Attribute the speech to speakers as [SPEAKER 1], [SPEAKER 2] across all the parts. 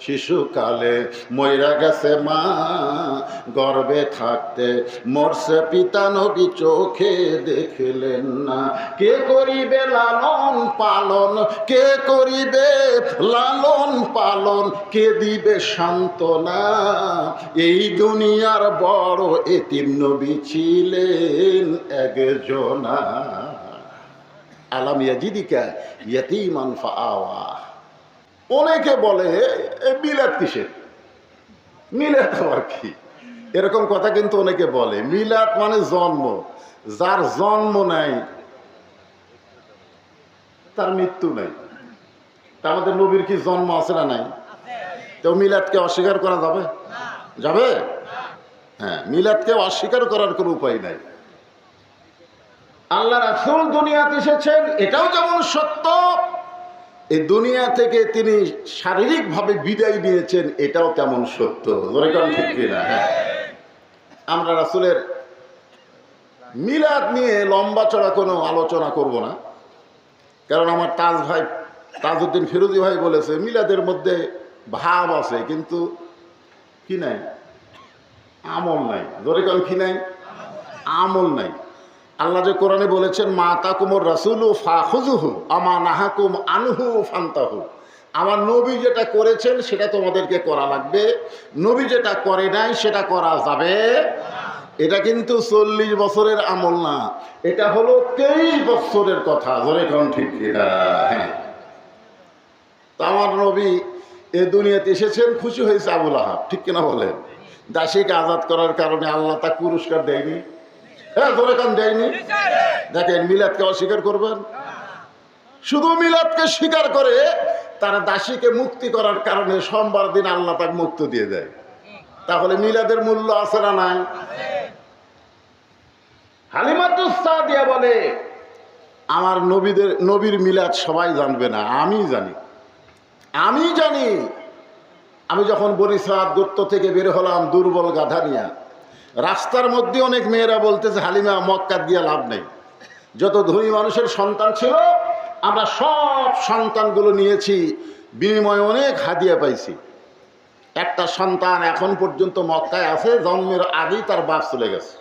[SPEAKER 1] শিশুকালে ময়রা গেছে মা, গর্বে থাকতে মরছে পিতা নবী চোখে দেখলেন না। কে করিবে লালন পালন, কে করিবে লালন পালন, কে দিবে সান্ত্বনা? এই দুনিয়ার বড় এতিম নবী ছিলেন একজনা। আলাম ইয়াজিদিকা ইয়াতিমান ফাআওয়া। অনেকে বলে মিলাদ কিসের? মিলাদ আবার কি? এরকম কথা কিন্তু অনেকে বলে। মিলাদ মানে জন্ম। যার জন্ম নাই, তার মৃত্যু নাই। তা আমাদের নবীর কি জন্ম আছে না নাই? তো মিলাদকে অস্বীকার করা যাবে? যাবে? হ্যাঁ মিলাদকে অস্বীকার করার কোনো উপায় নাই। আল্লাহ রাসুল দুনিয়াতে এসেছেন, এটাও যেমন সত্য এই দুনিয়া থেকে তিনি শারীরিকভাবে বিদায় নিয়েছেন, এটাও তেমন সত্য। হ্যাঁ। আমরা রাসুলের মিলাদ নিয়ে লম্বা চড়া কোনো আলোচনা করব না। কারণ আমার তাজ ভাই, তাজউদ্দিন ফিরোজি ভাই বলেছে, মিলাদের মধ্যে ভাব আছে, কিন্তু কি নাই? আমল নাই। কারণ কি নাই? আমল নাই। আল্লাহ যে কোরআনে বলেছেন, মা তাকুমর রাসুলু ফাহুজুহু আমা নাহাকুম আনহু ফান্তাহু। আমার নবী যেটা করেছেন, সেটা তোমাদেরকে করা লাগবে। নবী যেটা করে নাই, সেটা করা যাবে এটা কিন্তু চল্লিশ বছরের আমল না। এটা হলো তেইশ বছরের কথা। ধরে কোন ঠিক কিনা? হ্যাঁ। তো আমার নবী এ দুনিয়াতে এসেছেন, খুশি হয়েছে আবুল আহাব। ঠিক কিনা বলেন? দাসীকে আজাদ করার কারণে আল্লাহ তা পুরস্কার দেয়নি। হ্যাঁ ধরে কান দেয়নি। দেখেন মিলাদকে অস্বীকার করবেন? শুধু মিলাদকে স্বীকার করে তারা দাসীকে মুক্তি করার কারণে সোমবার দিন আল্লাহ তাকে মুক্ত দিয়ে দেয়। তাহলে মিলাদের মূল্য আছে না নাই? হালিমাতুস্তা দিয়া বলে আমার নবীদের নবীর মিলাদ সবাই জানবে না আমি জানি। আমি জানি। আমি যখন বরিশাল দূরত্ব থেকে বের হলাম দুর্বল গাধা নিয়ে রাস্তার মধ্যে অনেক মেয়েরা বলতেছে, হালিমা মক্কা দিয়ে লাভ নেই। যত ধনী মানুষের সন্তান ছিল, আমরা সব সন্তানগুলো নিয়েছি, বিনিময়ে অনেক হাদিয়া পাইছি। একটা সন্তান এখন পর্যন্ত মক্কায় আছে, জন্মের আগেই তার বাপ চলে গেছে।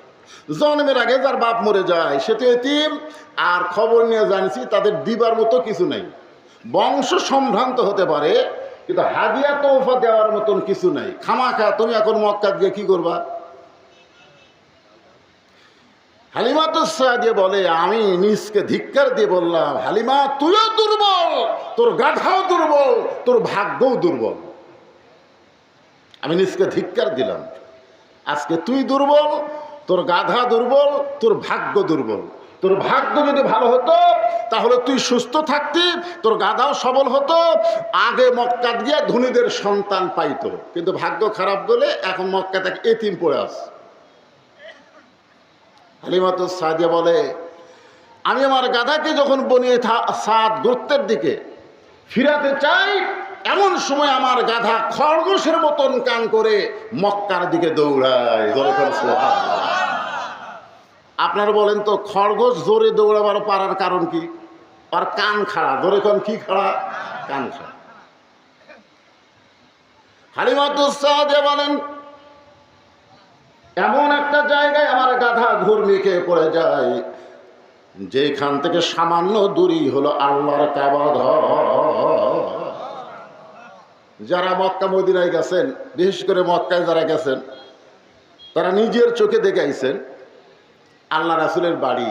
[SPEAKER 1] জন্মের আগে যার বাপ মরে যায়, সে তো এতিম, আর খবর নিয়ে জানছি, তাদের দিবার মতো কিছু নেই। বংশ সম্ভ্রান্ত হতে পারে, কিন্তু হাদিয়া তোফা দেওয়ার মতন কিছু নেই। খামাখা, তুমি এখন মক্কা গিয়ে কি করবা? হালিমা তো দিয়ে বলে, আমি নিজকে ধিক্কার দিয়ে বললাম, হালিমা, তুইও দুর্বল, তোর গাধাও দুর্বল, তোর ভাগ্যও দুর্বল। আমি নিজকে ধিক্কার দিলাম, আজকে তুই দুর্বল, তোর গাধা দুর্বল, তোর ভাগ্য দুর্বল। তোর ভাগ্য যদি ভালো হতো, তাহলে তুই সুস্থ থাকতি, তোর গাধাও সবল হতো, আগে মক্কা গিয়া ধনীদের সন্তান পাইতো। কিন্তু ভাগ্য খারাপ বলে এখন মক্কা তাকে এতিম পড়ে আস হালিমাত সাদিয়া বলে, আমি আমার গাধাকে যখন বনিয়ে সাত গোত্রের দিকে ফিরাতে চাই, এমন সময় আমার গাধা খরগোশের মতন কান করে মক্কার দিকে দৌড়ায়। আপনারা বলেন তো, খরগোশ জোরে দৌড়াবার পারার কারণ কি? আর কান খাড়া। জোরে কোন কি খাড়া? কান খাড়া। হালিমাতুসাদে বলেন এমন একটা জায়গায় আমার গাধা ঘুরমি খেয়ে পড়ে যায়, যেখান থেকে সামান্য দূরই হলো আল্লাহর কাবা যারা মক্কা, মদিনায় গেছেন, বিশেষ করে মক্কায় যারা গেছেন, তারা নিজের চোখে দেখে আইছেন আল্লাহ রাসুলের বাড়ি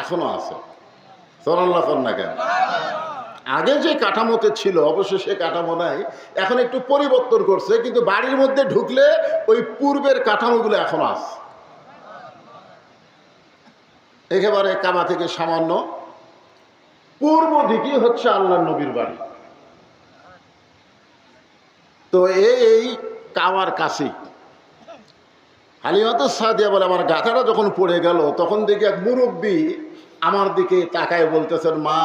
[SPEAKER 1] এখনও আছে। সোনাল্লাহ কেন? আগে যে কাঠামোতে ছিল, অবশ্য সে কাঠামো নাই, এখন একটু পরিবর্তন করছে, কিন্তু বাড়ির মধ্যে ঢুকলে ওই পূর্বের কাঠামোগুলো এখন আছে। একেবারে কামা থেকে সামান্য। পূর্ব দিকেই হচ্ছে আল্লাহ নবীর বাড়ি। তো এই কাবার কাছেই হালিমাত সাদিয়া বলে, আমার গাথাটা যখন পড়ে গেল, তখন দেখি এক মুরব্বী আমার দিকে তাকায় বলতেছেন, মা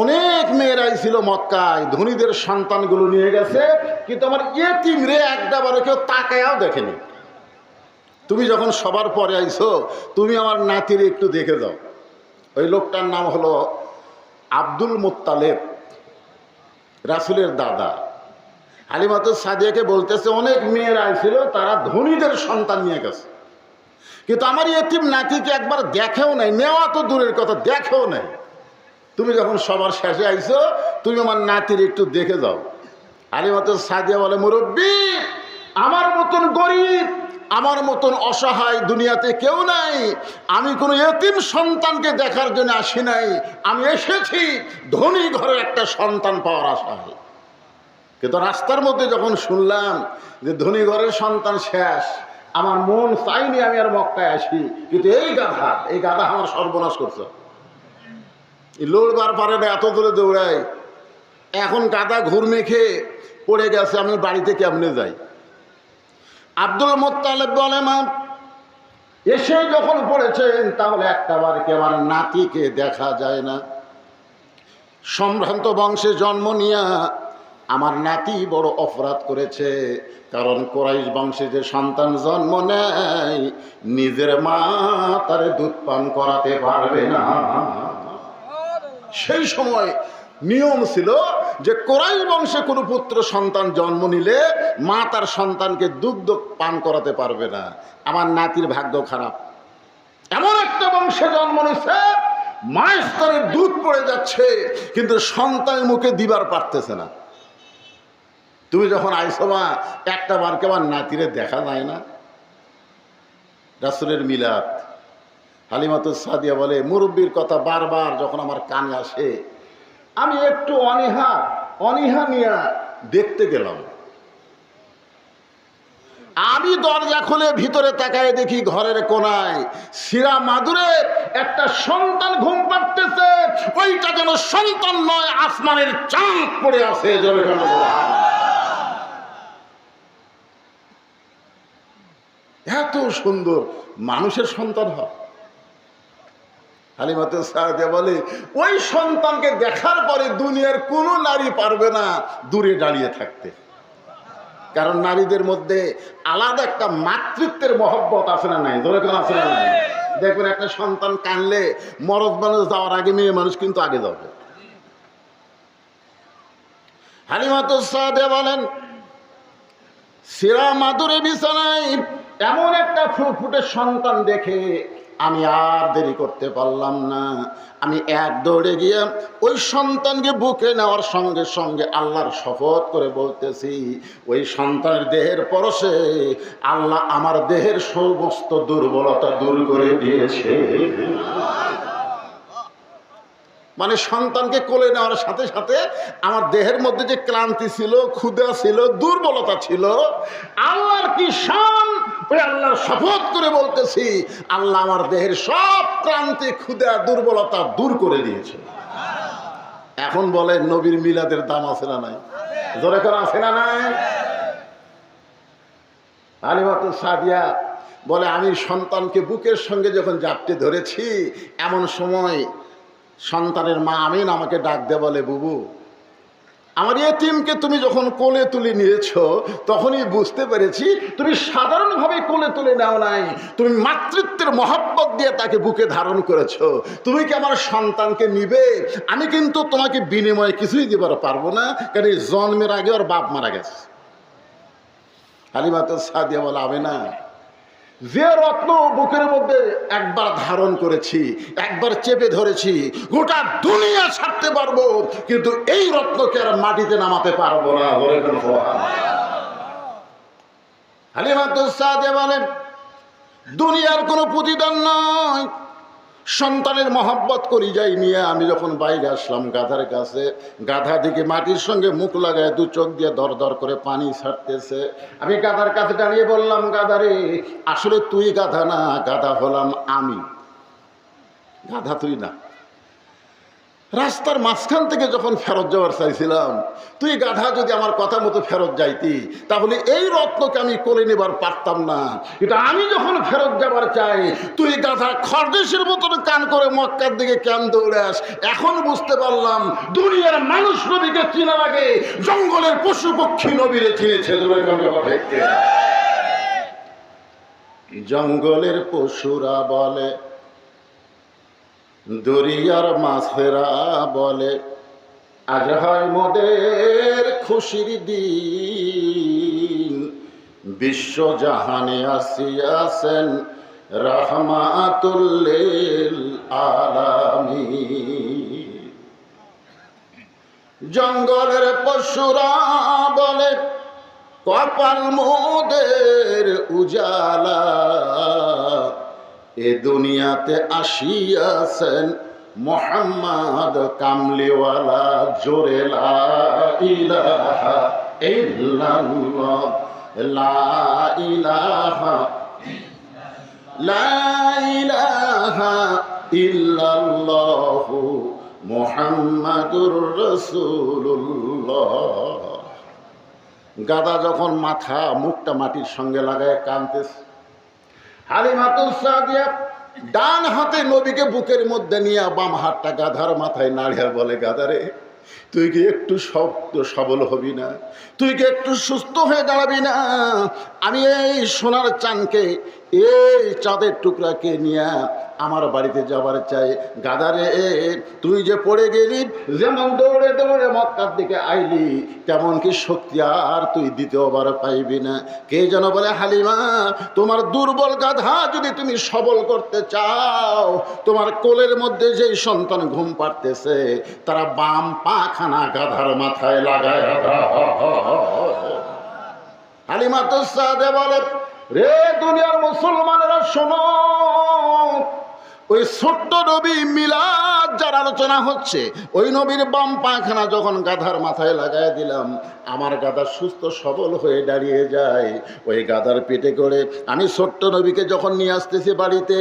[SPEAKER 1] অনেক মেয়েরাই ছিল মক্কায়, ধনীদের সন্তানগুলো নিয়ে গেছে, কিন্তু আমার ইয়েতিম রে একটাবারে কেউ তাকায়াও দেখেনি। তুমি যখন সবার পরে আইছো, তুমি আমার নাতির একটু দেখে যাও। ওই লোকটার নাম হলো আব্দুল মোত্তালেব, রাসুলের দাদা। হালিমাতু সাদিয়াকে বলতেছে, অনেক মেয়েরা ছিল, তারা ধনীদের সন্তান নিয়ে গেছে। কিন্তু আমার এ এতিম নাতিকে একবার দেখেও নাই, নেওয়া তো দূরের কথা, দেখেও নাই। তুমি যখন সবার শেষে আইছো, তুমি আমার নাতির একটু দেখে যাও। আলিমাতুল সাদিয়া বলে, মুরব্বী, আমার মতন গরিব, আমার মতন অসহায় দুনিয়াতে কেউ নাই। আমি কোনো এতিম সন্তানকে দেখার জন্য আসি নাই। আমি এসেছি, ধনী ঘরের একটা সন্তান পাওয়ার আশায়। কিন্তু রাস্তার মধ্যে যখন শুনলাম যে ধনী ঘরের সন্তান শেষ, আমার মন চাইনি আমি আর মক্কায় আসি। কিন্তু এই গাধা এই গাধা আমার সর্বনাশ করছে। লড়বার পারে না, এত দূরে দৌড়ায়। এখন কাদা ঘুর মেখে পড়ে গেছে, আমি বাড়িতে কেমনে যাই? আব্দুল মোত্তালেব বলে, মা, এসে যখন পড়েছেন, তাহলে একটা বার কে আমার নাতিকে দেখা যায় না? সম্ভ্রান্ত বংশে জন্ম নিয়া আমার নাতি বড় অপরাধ করেছে, কারণ কোরাইশ বংশে যে সন্তান জন্ম নেয়, নিজের মা তারে দুধ পান করাতে পারবে না। সেই সময় নিয়ম ছিল যে কোরাই বংশে কোনো পুত্র, সন্তান জন্ম নিলে মা তার সন্তানকে দুগ্ধ পান করাতে পারবে না। আমার নাতির ভাগ্য খারাপ। এমন একটা বংশে জন্ম নিছে মায়ের স্তরে দুধ পড়ে যাচ্ছে, কিন্তু সন্তানের মুখে দিবার পারতেছে না। তুমি যখন আইসো মা, একটা বারকে আমার নাতিরে দেখা যায় না। রাসুলের মিলাদ। হালিমাতুল সাদিয়া বলে, মুরব্বীর কথা বারবার যখন আমার কানে আসে, আমি একটু অনীহা অনীহা নিয়ে দেখতে গেলাম। আমি দরজা খুলে ভিতরে তাকায় দেখি ঘরের কোনায় শিরা মাদুরে একটা সন্তান ঘুম পাড়তেছে। ওইটা যেন সন্তান নয়, আসমানের চাঁদ পড়ে আছে? এত সুন্দর মানুষের সন্তান হয়। হালিমাতে সাহায্য বলে, ওই সন্তানকে দেখার পরে দুনিয়ার কোনো নারী পারবে না দূরে দাঁড়িয়ে থাকতে। কারণ নারীদের মধ্যে আলাদা একটা মাতৃত্বের মহব্বত আছে না নাই? ধরে কেন আছে না দেখবেন একটা সন্তান কানলে মরদ মানুষ যাওয়ার আগে মেয়ে মানুষ কিন্তু আগে যাবে। হালিমাতুল সাহায্য বলেন সিরা মাদুরে বিছানায় এমন একটা ফুটফুটে সন্তান দেখে আমি আর দেরি করতে পারলাম না। আমি এক দৌড়ে গিয়ে ওই সন্তানকে বুকে নেওয়ার সঙ্গে সঙ্গে আল্লাহর শপথ করে বলতেছি, ওই সন্তানের দেহের পরশে আল্লাহ আমার দেহের সমস্ত দুর্বলতা দূর করে দিয়েছে। মানে সন্তানকে কোলে নেওয়ার সাথে সাথে আমার দেহের মধ্যে যে ক্লান্তি ছিল ক্ষুদা ছিল, দুর্বলতা ছিল, আল্লাহর কি শান ওই আল্লাহর শপথ করে বলতেছি, আল্লাহ আমার দেহের সব ক্রান্তি ক্ষুদা দুর্বলতা দূর করে দিয়েছে। এখন বলে, নবীর মিলাদের দাম আছে না নাই? জোরে করে আছে না নাই? আলিমাত সাদিয়া বলে, আমি সন্তানকে বুকের সঙ্গে যখন জাপটে ধরেছি, এমন সময় সন্তানের মা আমিন আমাকে ডাক দে বলে, বুবু আমার এতিমকে তুমি যখন কোলে তুলে নিয়েছ, তখনই বুঝতে পেরেছি তুমি সাধারণভাবে কোলে তুলে নাও নাই। তুমি মাতৃত্বের মহব্বত দিয়ে তাকে বুকে ধারণ করেছ। তুমি কি আমার সন্তানকে নিবে? আমি কিন্তু তোমাকে বিনিময়ে কিছুই দিবার পারব না, কারণ জন্মের আগে ওর বাপ মারা গেছে। হালিমাত সাদিয়া বলে আবে না। যে রত্ন বুকের মধ্যে একবার ধারণ করেছি, একবার চেপে ধরেছি, গোটা দুনিয়া ছাড়তে পারব, কিন্তু এই রত্নকে আর মাটিতে নামাতে পারব না। বলে হালিমাতুসাদে বলেন, দুনিয়ার কোনো প্রতিদান নয় সন্তানের মহাব্বত করি যাই নিয়ে আমি যখন বাইরে আসলাম গাধার কাছে, গাধা দিকে মাটির সঙ্গে মুখ লাগায় দু চোখ দিয়ে দর দর করে পানি ছাড়তেছে। আমি গাধার কাছে দাঁড়িয়ে বললাম গাধারে আসলে তুই গাধা না, গাধা হলাম আমি। গাধা তুই না। রাস্তার মাঝখান থেকে যখন ফেরত যাওয়ার চাইছিলাম, তুই গাধা যদি আমার কথা মতো ফেরত যাইতি, তাহলে এই রত্নকে আমি কোলে নেবার পারতাম না। এটা আমি যখন ফেরত যাবার চাই, তুই গাধা খরদেশের মতন কান করে মক্কার দিকে কেন দৌড়াস? এখন বুঝতে পারলাম, দুনিয়ার মানুষ নবীকে চিনার আগে জঙ্গলের পশু পক্ষী নবীরে চিনেছে জঙ্গলের পশুরা বলে দরিয়ার মাছেরা বলে, আজ হয় মোদের খুশির দিন। বিশ্ব জাহানে আসিয়াছেন রহমাতুল্লিল আলামী জঙ্গলের পশুরা বলে, কপাল মোদের উজালা। এ দুনিয়াতে আসিয়াছেন মোহাম্মদ কামলিওয়ালা, জোরে ইলাহা ইল্লাল্লাহ, লা ইলাহা লা ইলাহা ইল্লাল্লাহু, মুহাম্মাদুর রাসূলুল্লাহ। গাদা যখন মাথা মুখটা মাটির সঙ্গে লাগায় কানতেছে। হালিমাতুল সাদিয়া ডান হাতে নবীকে বুকের মধ্যে নিয়ে বাম হাতটা গাধার মাথায় নাড়িয়া বলে, গাধারে, তুই কি একটু শক্ত সবল হবি না? তুই কি একটু সুস্থ হয়ে দাঁড়াবি না? আমি এই সোনার চানকে এই চাঁদের টুকরাকে নিয়ে আমার বাড়িতে যাবার চাই। গাদারে, তুই যে পড়ে গেলি, যেমন দৌড়ে দৌড়ে মক্কার দিকে আইলি, তেমন কি শক্তি আর তুই দ্বিতীয়বার পাইবি না। কে যেন বলে, হালিমা, তোমার দুর্বল গাধা যদি তুমি সবল করতে চাও, তোমার কোলের মধ্যে যেই সন্তান ঘুম পাড়তেছে, তারা বাম পাখানা গাধার মাথায় লাগায় হালিমা তো সাদে বলে, রে দুনিয়ার মুসলমানেরা শোনো ওই ছোট্ট নবী মিলাদ যার আলোচনা হচ্ছে, ওই নবীর বাম পাখানা যখন গাধার মাথায় লাগাই দিলাম, আমার গাধা সুস্থ সবল হয়ে দাঁড়িয়ে যায়। ওই গাধার পেটে করে আমি ছোট্ট নবীকে যখন নিয়ে আসতেছি বাড়িতে,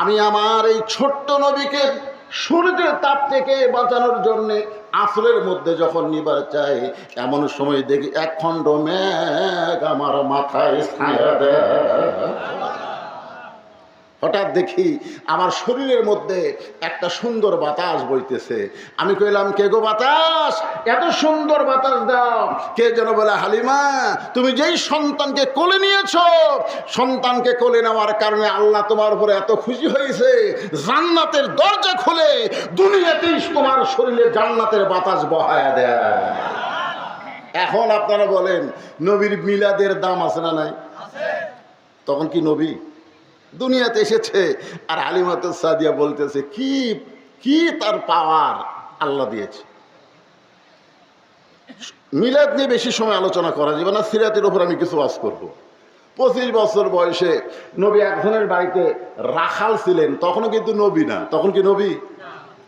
[SPEAKER 1] আমি আমার এই ছোট্ট নবীকে সূর্যের তাপ থেকে বাঁচানোর জন্যে আসলের মধ্যে যখন নিবার চাই, এমন সময় দেখি এক খণ্ড মেঘ আমার মাথায় ছায়া দেয়। হঠাৎ দেখি আমার শরীরের মধ্যে একটা সুন্দর বাতাস বইতেছে। আমি কইলাম কে গো বাতাস? এত সুন্দর বাতাস দাও। কে যেন বলে হালিমা তুমি যেই সন্তানকে কোলে নিয়েছ সন্তানকে কোলে নেওয়ার কারণে আল্লাহ তোমার উপরে এত খুশি হয়েছে। জান্নাতের দরজা খুলে দুনিয়াতেই তোমার শরীরে জান্নাতের বাতাস বহায়া দেয়। এখন আপনারা বলেন নবীর মিলাদের দাম আছে না নাই? তখন কি নবী? দুনিয়াতে এসেছে। আর আলিমাত সাদিয়া বলতেছে কি কি তার পাওয়ার আল্লাহ দিয়েছে? মিলাদ নিয়ে বেশি সময় আলোচনা করা যাবে না সিরাতের ওপর আমি কিছু ওয়াজ করব। পঁচিশ বছর বয়সে নবী একজনের বাড়িতে রাখাল ছিলেন তখনও কিন্তু নবী না। তখন কি নবী?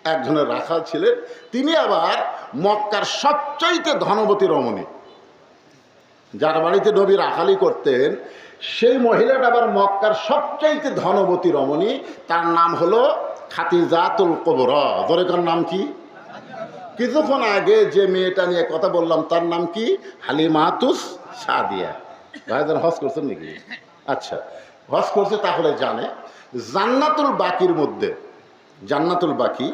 [SPEAKER 1] একজনের রাখাল ছিলেন। তিনি আবার মক্কার সবচাইতে ধনবতী রমণী। যার বাড়িতে নবী রাখালি করতেন সেই মহিলাটা আবার মক্কার সবচাইতে ধনবতী রমণী। তার নাম হলো খাতিজাতুল কবরা। দরেকার নাম কি? কিছুক্ষণ আগে যে মেয়েটা নিয়ে কথা বললাম, তার নাম কি? হালিমাতুস সাদিয়া। ভাইজান হজ করছেন নাকি? আচ্ছা হজ করছে তাহলে জানে, জান্নাতুল বাকির মধ্যে, জান্নাতুল বাকি,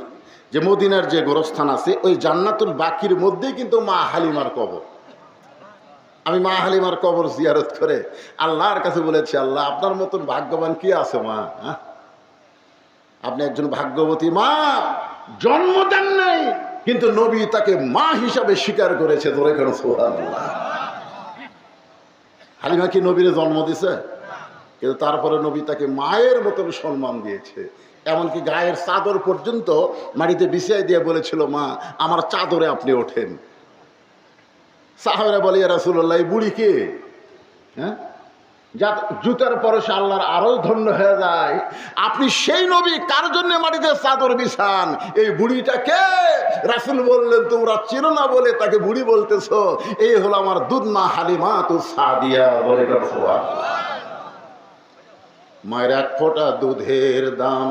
[SPEAKER 1] যে মদিনার যে গোরস্থান আছে, ওই জান্নাতুল বাকির মধ্যেই কিন্তু মা হালিমার কবর। আমি মা হালিমার কবর জিয়ারত করে আল্লাহর কাছে বলেছি, আল্লাহ, আপনার মতন ভাগ্যবান কি আছে মা? হ্যাঁ? আপনি একজন ভাগ্যবতী মা, জন্ম দেন নাই, কিন্তু নবী তাকে মা হিসাবে স্বীকার করেছে, ধরে কেন হালিমা কি নবীরে জন্ম দিছে? কিন্তু তারপরে নবী তাকে মায়ের মতন সম্মান দিয়েছে। এমনকি গায়ের চাদর পর্যন্ত মাটিতে বিছিয়ে দিয়ে বলেছিল, মা, আমার চাদরে আপনি ওঠেন। সাহাবেরা বলে রাসুল্লাহ বুড়ি কে? হ্যাঁ? যা জুতার পরশে আল্লাহর আরও ধন্য হয়ে যায়। আপনি সেই নবী, কার জন্য মাটিতে চাদর বিছান? এই বুড়িটা কে? রাসুল বললেন, তোমরা চিনো না বলে তাকে বুড়ি বলতেছ। এই হলো আমার দুধ মা হালিমা তু সাদিয়া বলে মায়ের এক ফোঁটা দুধের দাম,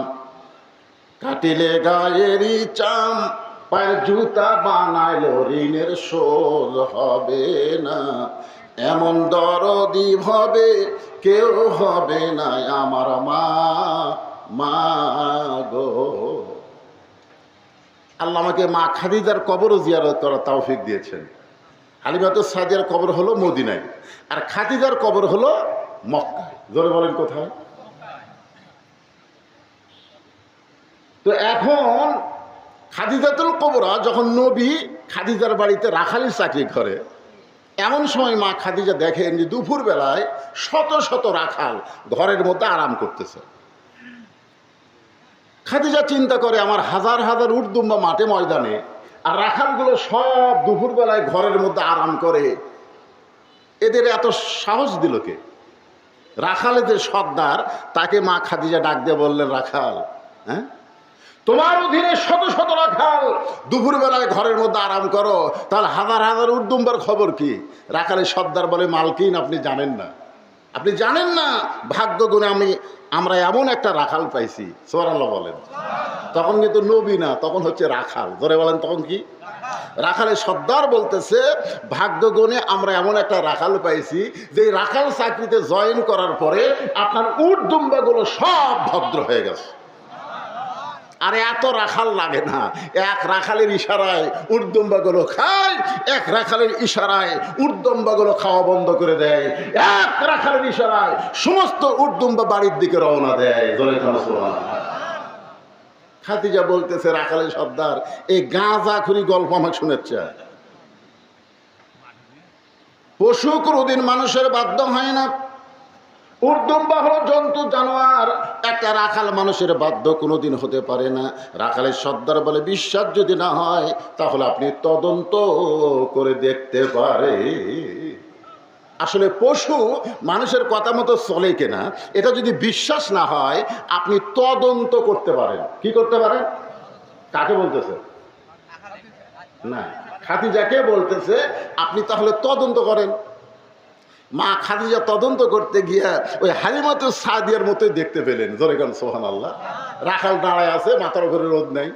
[SPEAKER 1] কাটিলে গায়েরই চাম। পায়ের জুতা বানাইলো, ঋণের শোধ হবে না। এমন দরদি হবে কেউ হবে না আমার মা মা গো। আল্লাহ আমাকে মা খাদিজার কবরও জিয়ারত করা তৌফিক দিয়েছেন। হালিমাতুর সাদিয়ার কবর হলো মদিনায়, আর খাদিজার কবর হলো মক্কায়। ধরে বলেন কোথায়? তো এখন খাদিজাতুল কবরা যখন নবী খাদিজার বাড়িতে রাখালি চাকরি করে, এমন সময় মা খাদিজা দেখেন যে দুপুর বেলায় শত শত রাখাল ঘরের মধ্যে আরাম করতেছে। খাদিজা চিন্তা করে, আমার হাজার হাজার উর্দুম্বা মাঠে ময়দানে, আর রাখালগুলো সব দুপুরবেলায় ঘরের মধ্যে আরাম করে। এদের এত সাহস দিল কে? রাখালেদের সর্দার, তাকে মা খাদিজা ডাক দিয়ে বললেন, রাখাল হ্যাঁ? তোমার অধীনে শত শত রাখাল। দুপুরবেলায় ঘরের মধ্যে আরাম করো। তাহলে হাজার হাজার উর্দুম্বার খবর কি? রাখালের সর্দার বলে মালকিন আপনি জানেন না। আপনি জানেন না, ভাগ্য গুণে আমি, আমরা এমন একটা রাখাল পাইছি। সোয়ারাল্লাহ বলেন। তখন কিন্তু নবী না, তখন হচ্ছে রাখাল। ধরে বলেন তখন কি? রাখালের সর্দার বলতেছে, ভাগ্য গুণে আমরা এমন একটা রাখাল পাইছি, যে রাখাল চাকরিতে জয়েন করার পরে আপনার উট দুম্বাগুলো সব ভদ্র হয়ে গেছে। আর এত রাখাল লাগে না। এক রাখালের ইশারায় উর্দম্বাগুলো খায়, এক রাখালের ইশারায় উর্দম্বাগুলো খাওয়া বন্ধ করে দেয়। এক রাখালের ইশারায় সমস্ত উর্দম্বা বাড়ির দিকে রওনা দেয়। খাতিজা বলতেছে, রাখালের সর্দার, এই গাঁজা খুরি গল্প আমাকে শোনাচ্ছে পশু কোনোদিন মানুষের বাধ্য হয় না উর্দম্বা হলো জন্তু, জানোয়ার। একটা রাখাল মানুষের বাধ্য কোনোদিন হতে পারে না। রাখালের সর্দার বলে, বিশ্বাস যদি না হয়, তাহলে আপনি তদন্ত করে দেখতে পারে আসলে পশু মানুষের কথা মতো চলে কিনা, এটা যদি বিশ্বাস না হয়, আপনি তদন্ত করতে পারেন। কি করতে পারেন? কাকে বলতেছে? না। খাতিজাকে বলতেছে, আপনি তাহলে তদন্ত করেন। মা খাদিজা তদন্ত করতে গিয়া ওই হালিমাতু সাদিয়ার মতোই দেখতে পেলেন। জোরেগান সোহান আল্লাহ রাখাল দাঁড়ায় আছে, মাথার উপরে রোদ নেই।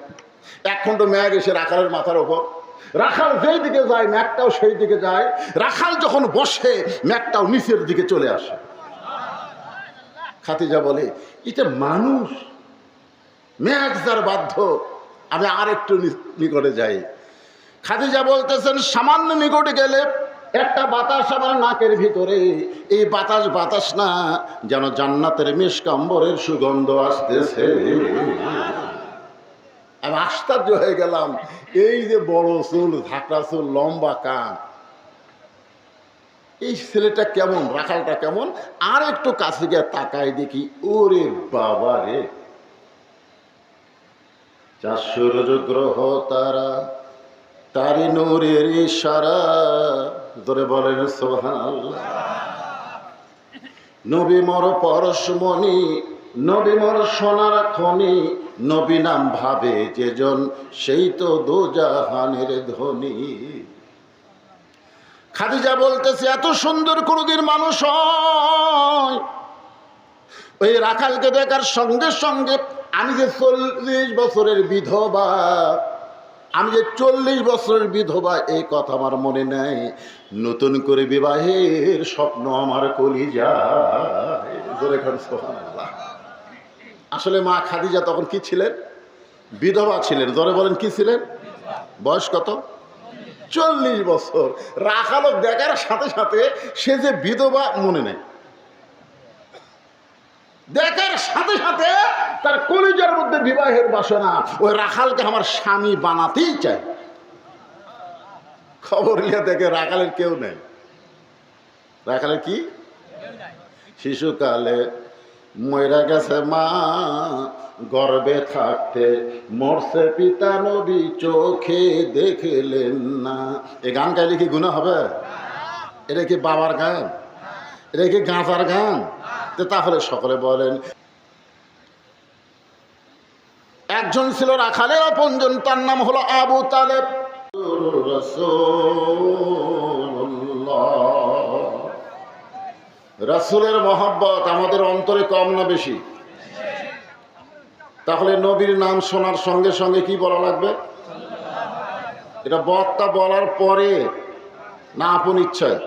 [SPEAKER 1] এক খণ্ড ম্যাগ এসে রাখালের মাথার ওপর রাখাল যেই দিকে যায়, ম্যাগটাও সেই দিকে যায়। রাখাল যখন বসে, ম্যাগটাও নিচের দিকে চলে আসে। খাতিজা বলে, এটা মানুষ। ম্যাগ যার বাধ্য, আমি আর একটু নিকটে যাই। খাদিজা বলতেছেন, সামান্য নিকটে গেলে একটা বাতাস আমার নাকের ভিতরে। এই বাতাস বাতাস না, যেন জান্নাতের মিসকাম্বরের সুগন্ধ আসতেছে। আমি আশ্চর্য হয়ে গেলাম, এই যে বড় চুল ঝাঁকড়া চুল, লম্বা কান। এই ছেলেটা কেমন, রাখালটা কেমন? আর একটু কাছে গিয়ে তাকায় দেখি, ওরে বাবা রে। চারশোর গ্রহ তারা তারি নূরের ইশারা। ধরে বলেন নবী মর পরশমণি নবী মর সোনার খনি, নবী নাম ভাবে যেজন, সেই তো দোজাহানের ধনী। খাদিজা বলতেছে, এত সুন্দর কোনোদিন মানুষ হয়। ওই রাখালকে দেখার সঙ্গে সঙ্গে, আমি যে চল্লিশ বছরের বিধবা আমি যে চল্লিশ বছরের বিধবা, এই কথা আমার মনে নেই। নতুন করে বিবাহের স্বপ্ন আমার কলি যায় আসলে মা খাদিজা তখন কি ছিলেন? বিধবা ছিলেন। জোরে বলেন, কি ছিলেন? বয়স কত? চল্লিশ বছর। রাখালো দেখার সাথে সাথে সে যে বিধবা মনে নেই। দেখার সাথে সাথে তার কলিজার মধ্যে বিবাহের বাসনা। ওই রাখালকে আমার স্বামী বানাতেই চাই খবর নিয়ে দেখে রাখালের কেউ নেই। রাখালের কি? শিশুকালে ময়রা গেছে মা, গর্বে থাকতে মরছে পিতা নবী চোখে দেখলেন না। এ গান গাইলে কি গুণা হবে? এটা কি বাবার গান? এটা কি গাঁজার গান? তাহলে সকলে বলেন, একজন ছিল রাখালের আপনজন, তার নাম হলো আবু তালেব। রাসুলের মহাব্বত আমাদের অন্তরে কম না বেশি? তাহলে নবীর নাম শোনার সঙ্গে সঙ্গে কি বলা লাগবে? এটা বক্তা বলার পরে না আপন ইচ্ছায়।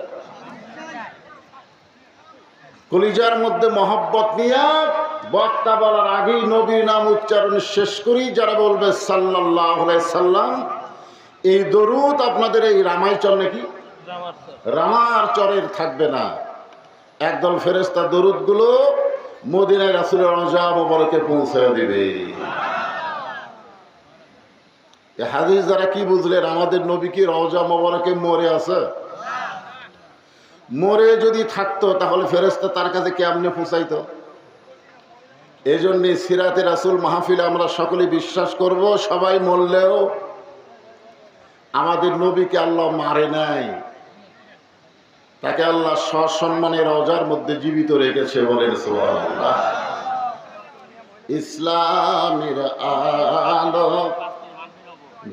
[SPEAKER 1] কলিজার মধ্যে মহব্বত নিয়ে বক্তা বলার আগেই নবীর নাম উচ্চারণ শেষ করি। যারা বলবে সাল্লাহ সাল্লাম, এই দরুদ আপনাদের এই রামায়চর নাকি? রামার চরের থাকবে না। একদল ফেরেস্তা দরুদগুলো মদিনায় রাসুলের রজা মোবারকে পৌঁছে দিবে। হাদিস যারা কি বুঝলেন? আমাদের নবী কি রওজা মোবারকে মরে আছে? মরে যদি থাকতো, তাহলে ফেরেস্তা তার কাছে কেমনে পৌঁছাইতো এই জন্যে সিরাতে রাসুল মাহফিলে আমরা সকলে বিশ্বাস করব, সবাই মরলেও আমাদের নবীকে আল্লাহ মারে নাই তাকে আল্লাহ সসম্মানের অজার মধ্যে জীবিত রেখেছে বলেন। ইসলামের আলো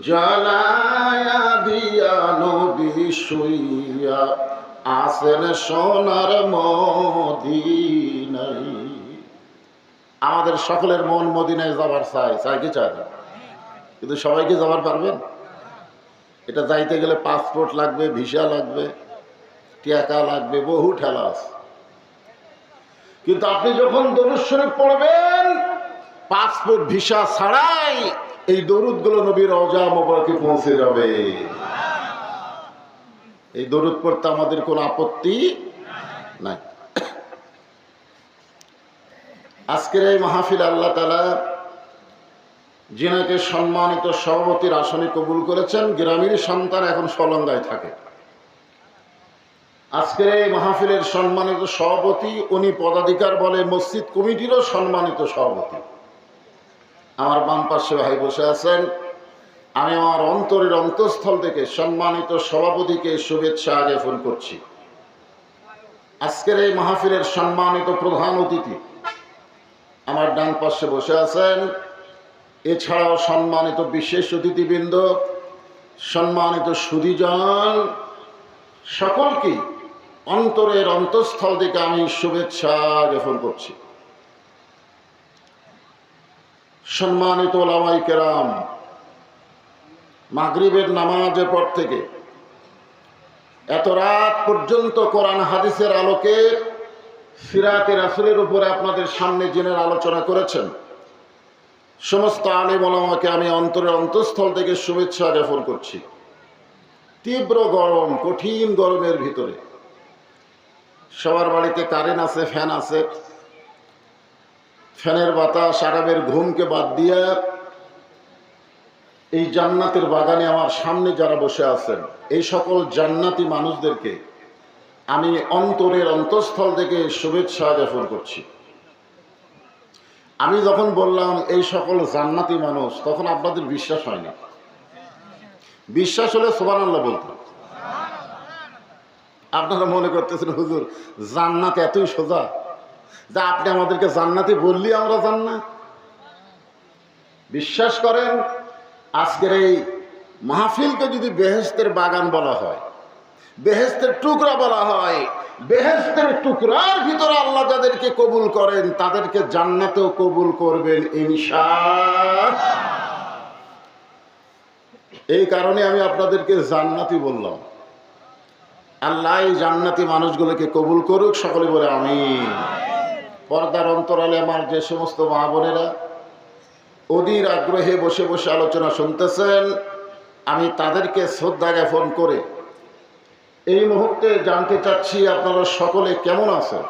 [SPEAKER 1] জ্বালায়া দিয়া নবী শুইয়া আসেন সোনার মদিনাই আমাদের সকলের মন মদিনায় যাবার চাই চাই কি চায় না? কিন্তু সবাইকে যাবার পারবেন? এটা যাইতে গেলে পাসপোর্ট লাগবে ভিসা লাগবে, টাকা লাগবে, বহু ঠেলা আছে। কিন্তু আপনি যখন দরুদ শরীফ পড়বেন পাসপোর্ট ভিসা ছাড়াই এই দরুদগুলো নবীর অজা মোবারকে পৌঁছে যাবে। এই দরুদ পড়তে আমাদের কোনো আপত্তি নাই। আজকের এই মাহফিল আল্লাহ তালা জিনাকে সম্মানিত সভাপতির আসনে কবুল করেছেন গ্রামীণ সন্তান এখন সলঙ্গায় থাকে। আজকের এই মাহফিলের সম্মানিত সভাপতি, উনি পদাধিকার বলে মসজিদ কমিটিরও সম্মানিত সভাপতি। আমার বাম পাশে ভাই বসে আছেন। আমি আমার অন্তরের অন্তঃস্থল থেকে সম্মানিত সভাপতিকে শুভেচ্ছা জ্ঞাপন করছি। আজকের এই মাহফিলের সম্মানিত প্রধান অতিথি আমার ডান পাশে বসে আছেন। এছাড়াও সম্মানিত বিশেষ অতিথিবৃন্দ, সম্মানিত সুদীজন সকলকে অন্তরের অন্তঃস্থল থেকে আমি শুভেচ্ছা জ্ঞাপন করছি। সম্মানিত ওলামাই কেরাম মাগরিবের নামাজের পর থেকে। এত রাত পর্যন্ত কোরআন হাদিসের আলোকে সিরাতে রাসুলের উপরে আপনাদের সামনে জেনের আলোচনা করেছেন। সমস্ত আলিম ওলামাকে আমি অন্তরের অন্তঃস্থল থেকে শুভেচ্ছা জ্ঞাপন করছি। তীব্র গরম, কঠিন গরমের ভিতরে। সবার বাড়িতে কারেন্ট আছে, ফ্যান আছে। ফ্যানের বাতাস, আরামের ঘুমকে বাদ দিয়ে এই জান্নাতের বাগানে আমার সামনে যারা বসে আছেন, এই সকল জান্নাতি মানুষদেরকে আমি অন্তরের অন্তঃস্থল থেকে শুভেচ্ছা জ্ঞাপন করছি। আমি যখন বললাম এই সকল জান্নাতি মানুষ, তখন আপনাদের বিশ্বাস হয় না। বিশ্বাস হলে সোবান আল্লাহ আপনারা মনে করতেছেন, হুজুর, জান্নাত এতই সোজা যা আপনি আমাদেরকে জান্নাতি বললি আমরা জান্নাত। বিশ্বাস করেন আজকের এই মাহফিলকে যদি বেহেস্তের বাগান বলা হয়, বেহেস্তের টুকরা বলা হয়, বেহেস্তের টুকরার ভিতরে আল্লাহ যাদেরকে কবুল করেন, তাদেরকে জান্নাতেও কবুল করবেন ইনশা এই কারণে আমি আপনাদেরকে জান্নাতি বললাম। আল্লাহ এই জান্নাতি মানুষগুলোকে কবুল করুক, সকলে বলে আমি পর্দার অন্তরালে আমার যে সমস্ত মা বোনেরা অধীর আগ্রহে বসে বসে আলোচনা শুনতেছেন। আমি তাদেরকে শ্রদ্ধা জ্ঞাপন করে এই মুহূর্তে জানতে চাচ্ছি আপনারা সকলে কেমন আছেন?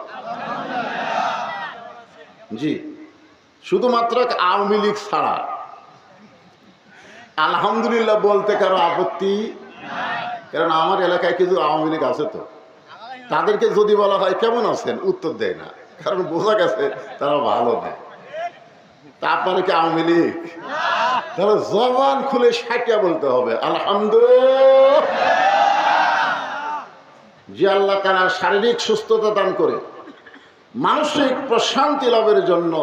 [SPEAKER 1] জি, শুধুমাত্র আওয়ামী লীগ ছাড়া। আলহামদুলিল্লাহ বলতে কারও আপত্তি কারণ আমার এলাকায় কিছু আওয়ামী লীগ আছে তো। তাদেরকে যদি বলা হয় কেমন আছেন? উত্তর দেয় না। কারণ বোঝা গেছে তারা ভালো না। তারপরে কি আওয়ামী লীগ? তাহলে জবান খুলে সাইটা বলতে হবে, আলহামদুলিল্লাহ। যে আল্লাহ তারা শারীরিক সুস্থতা দান করে, মানসিক প্রশান্তি লাভের জন্য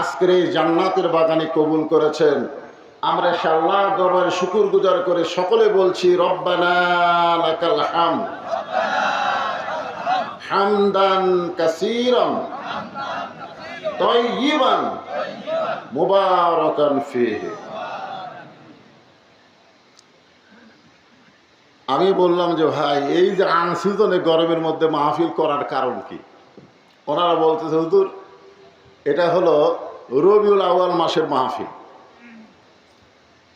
[SPEAKER 1] আজকের এই জান্নাতের বাগানে কবুল করেছেন। আমরা সাল্লাহ দরবারে শুকুর গুজার করে সকলে বলছি, রব্বানা হাম হামদান তয়্যিবান মুবারাকান ফিহি। আমি বললাম যে ভাই এই যে আনসিজনে গরমের মধ্যে মাহফিল করার কারণ কি? ওনারা বলতেছে হুজুর এটা হলো রবিউল আউয়াল মাসের মাহফিল।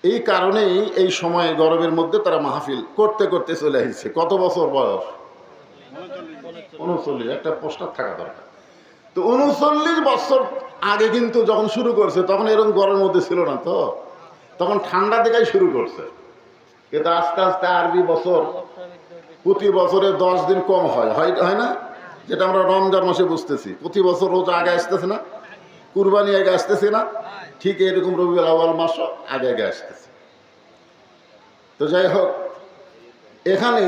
[SPEAKER 1] এই কারণেই এই সময় গরমের মধ্যে তারা মাহফিল করতে করতে চলে আসছে কত বছর বয়স? উনচল্লিশ। একটা পোস্টার থাকা দরকার। তো উনচল্লিশ বছর আগে কিন্তু যখন শুরু করছে, তখন এরকম গরমের মধ্যে ছিল না তো? তখন ঠান্ডা থেকেই শুরু করছে। কিন্তু আস্তে আস্তে আরবি বছর, প্রতি বছরে দশ দিন কম হয়। হয় না? যেটা আমরা রমজান মাসে বুঝতেছি। প্রতি বছর রোজা আগে আসতেছে না, কুরবানি আগে আসতেছে না, ঠিক এরকম রবিউল আওয়াল মাসও আগে আগে আসতেছে। তো যাই হোক, এখানে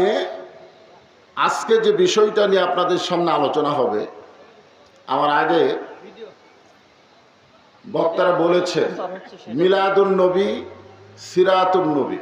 [SPEAKER 1] আজকে যে বিষয়টা নিয়ে আপনাদের সামনে আলোচনা হবে, আমার আগে বক্তারা বলেছেন মিলাদুন নবী সিরাতুন নবী।